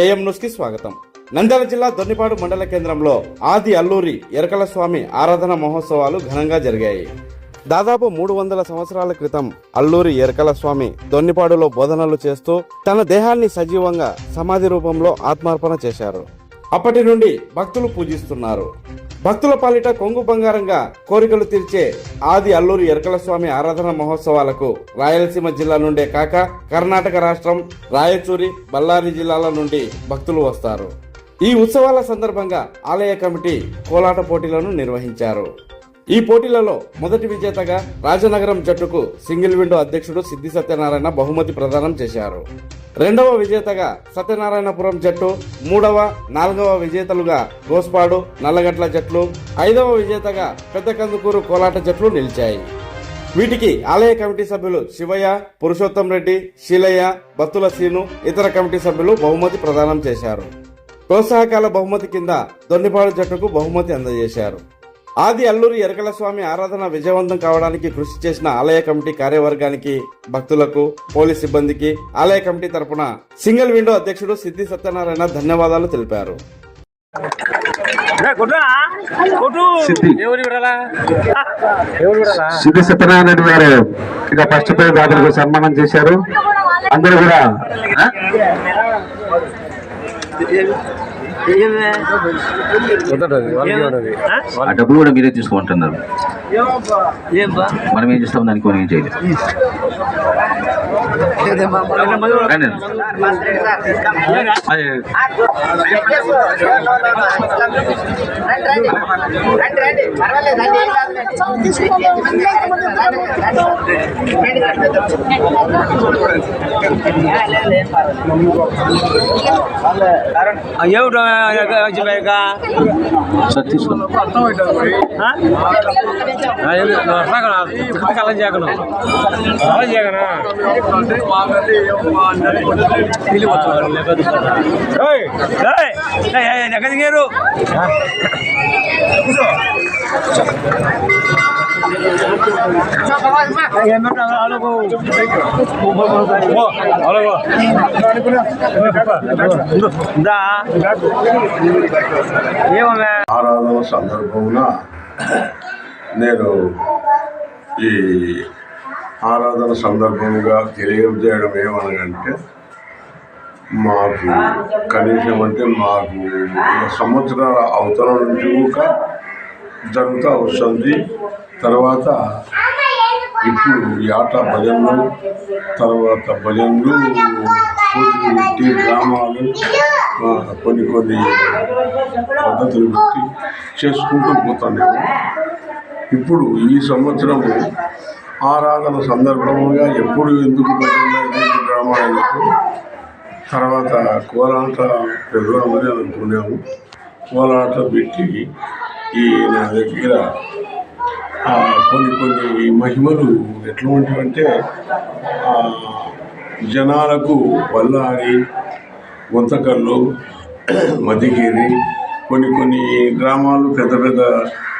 AM న్యూస్కి స్వాగతం. నంద్యాల జిల్లా దొన్నిపాడు మండల కేంద్రంలో ఆది అల్లూరి ఎరకల స్వామి ఆరాధన మహోత్సవాలు ఘనంగా జరిగాయి. దాదాపు మూడు వందల సంవత్సరాల క్రితం అల్లూరి ఎరకల స్వామి దొన్నిపాడులో బోధనలు చేస్తూ తన దేహాన్ని సజీవంగా సమాధి రూపంలో ఆత్మార్పణ చేశారు. అప్పటి నుండి భక్తులు పూజిస్తున్నారు. భక్తుల పాలిట కొంగు బంగారంగా కోరికలు తీర్చే ఆది అల్లూరి ఎరకల స్వామి ఆరాధన మహోత్సవాలకు రాయలసీమ జిల్లా నుండే కాక కర్ణాటక రాష్ట్రం రాయచూరి బళ్ళారి జిల్లాల నుండి భక్తులు వస్తారు. ఈ ఉత్సవాల సందర్భంగా ఆలయ కమిటీ కోలాట పోటీలను నిర్వహించారు. ఈ పోటీలలో మొదటి విజేతగా రాజనగరం జట్టుకు సింగిల్ విండో అధ్యక్షుడు సిద్ధి సత్యనారాయణ బహుమతి ప్రదానం చేశారు. రెండవ విజేతగా సత్యనారాయణపురం జట్టు మూడవ నాలుగవ విజేతలుగా గోస్పాడు నల్లగట్ల జట్లు ఐదవ విజేతగా పెద్ద కందుకూరు కోలాట జట్లు నిలిచాయి. వీటికి ఆలయ కమిటీ సభ్యులు శివయ్య పురుషోత్తం రెడ్డి శీలయ్య బత్తుల సీను ఇతర కమిటీ సభ్యులు బహుమతి ప్రదానం చేశారు. ప్రోత్సాహకాల బహుమతి కింద దొన్నిపాడు జట్టుకు బహుమతి అందజేశారు. ఆది అల్లూరి ఎరకల స్వామి ఆరాధన విజయవంతం కావడానికి కృషి చేసిన ఆలయ కమిటీ కార్యవర్గానికి భక్తులకు పోలీస్ సిబ్బందికి ఆలయ కమిటీ తరపున సింగిల్ విండో అధ్యక్షుడు సిద్ధి సత్యనారాయణ ధన్యవాదాలు తెలిపారు. సిద్ధి. సత్యనారాయణ గారు ఇక ఫస్ట్ పేరు దాతలకు సన్మానం చేశారు. అందరూ కూడా డబ్బులు కూడా మీరే తీసుకుంటున్నారు మనం ఏం చేస్తాం దానికి మనం ఏం చేయలేదు కానీ అది సార్ తీసుకోండి ఆరాధన సందర్భంలో నేను ఈ ఆరాధన సందర్భంగా తెలియజేయడం ఏమనగంటే మాకు కనీసం అంటే మాకు సంవత్సరాల అవతల నుంచి కూడా జరుగుతూ వస్తుంది. తర్వాత ఇప్పుడు ఈ ఆట భజనలు తర్వాత భజనలు కూతురు పెట్టి గ్రామాలు కొన్ని కొన్ని పద్ధతులు పెట్టి చేసుకుంటూ పోతానేమో. ఇప్పుడు ఈ సంవత్సరము ఆరాధన సందర్భంగా ఎప్పుడు ఎందుకు రామాయణకు ఎందుకు తర్వాత కోలాట పెడదామని అనుకున్నాము. కోలాట పెట్టి ఈ నా దగ్గర కొన్ని కొన్ని మహిమలు ఎటువంటివంటే జనాలకు వల్లారి గుంతకల్లు మదిగిరి కొన్ని కొన్ని గ్రామాలు పెద్ద పెద్ద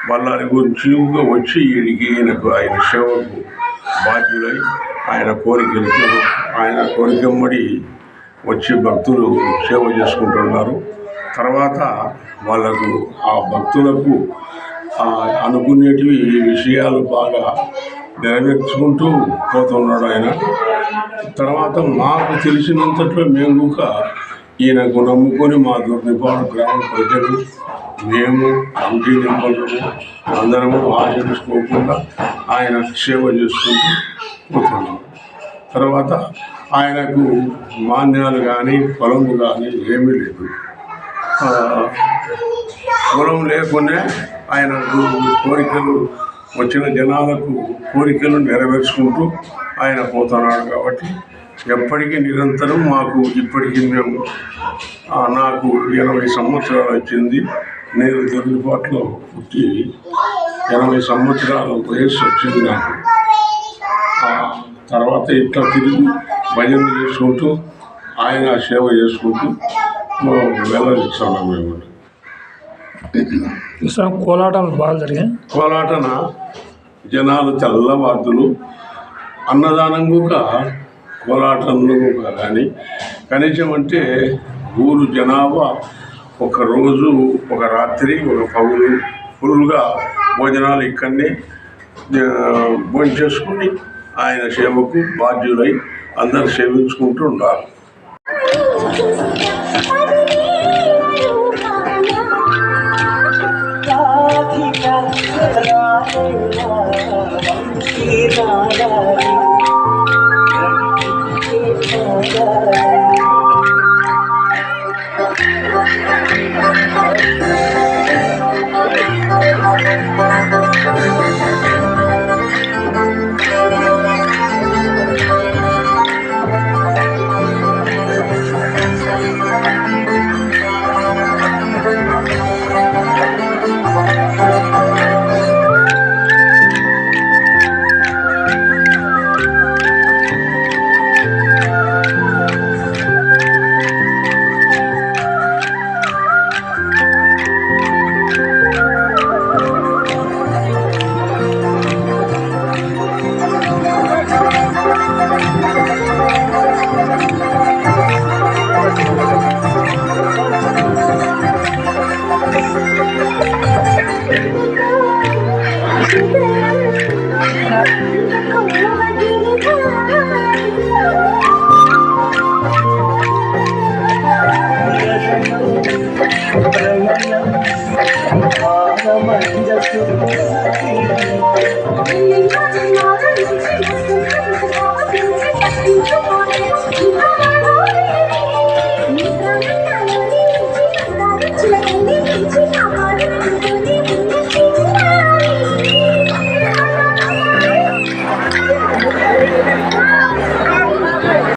బళ్ళారి గురించి వచ్చి ఈయనకి ఈయనకు ఆయన సేవకు బాధ్యులై ఆయన కోరికలకి ఆయన కోరికమ్మడి వచ్చి భక్తులు సేవ చేసుకుంటున్నారు. తర్వాత వాళ్ళకు ఆ భక్తులకు అనుకునేటివి ఈ విషయాలు బాగా నెరవేర్చుకుంటూ పోతున్నాడు ఆయన. తర్వాత మాకు తెలిసినంతట్లో మేము కూడా ఈయనకు నమ్ముకొని మా దుర్నిపాడు గ్రామ ప్రజలు మేము కమిటీ మెంబర్లు అందరము ఆచరించుకోకుండా ఆయన సేవ చేసుకుంటూ పోతున్నాం తర్వాత ఆయనకు మాన్యాలు కానీ పొలము కానీ ఏమీ లేదు. పొలం లేకుండా ఆయనకు కోరికలు వచ్చిన జనాలకు కోరికలు నెరవేర్చుకుంటూ ఆయన పోతున్నాడు కాబట్టి ఎప్పటికీ నిరంతరం మాకు ఇప్పటికీ మేము నాకు ఎనభై సంవత్సరాలు వచ్చింది. నేను దొరికిపాట్లో పుట్టి ఎనభై సంవత్సరాల వయస్సు వచ్చింది నాకు. తర్వాత ఇట్లా తిరిగి భజన చేసుకుంటూ ఆయన సేవ చేసుకుంటూ వెళ్ళనిస్తున్నాం మేము చూసాం కోలాటాలు బాగా జరిగాయి. కోలాటన? జనాలు తెల్లవార్దులు అన్నదానం కూడా కోలాటంలో కానీ కనీసం అంటే ఊరు జనాభా ఒక రోజు ఒక రాత్రి ఒక పగులు ఫుల్గా భోజనాలు ఇక్కడనే భోజనం చేసుకుని ఆయన సేవకు బాధ్యులై అందరు సేవించుకుంటూ ఉండాలి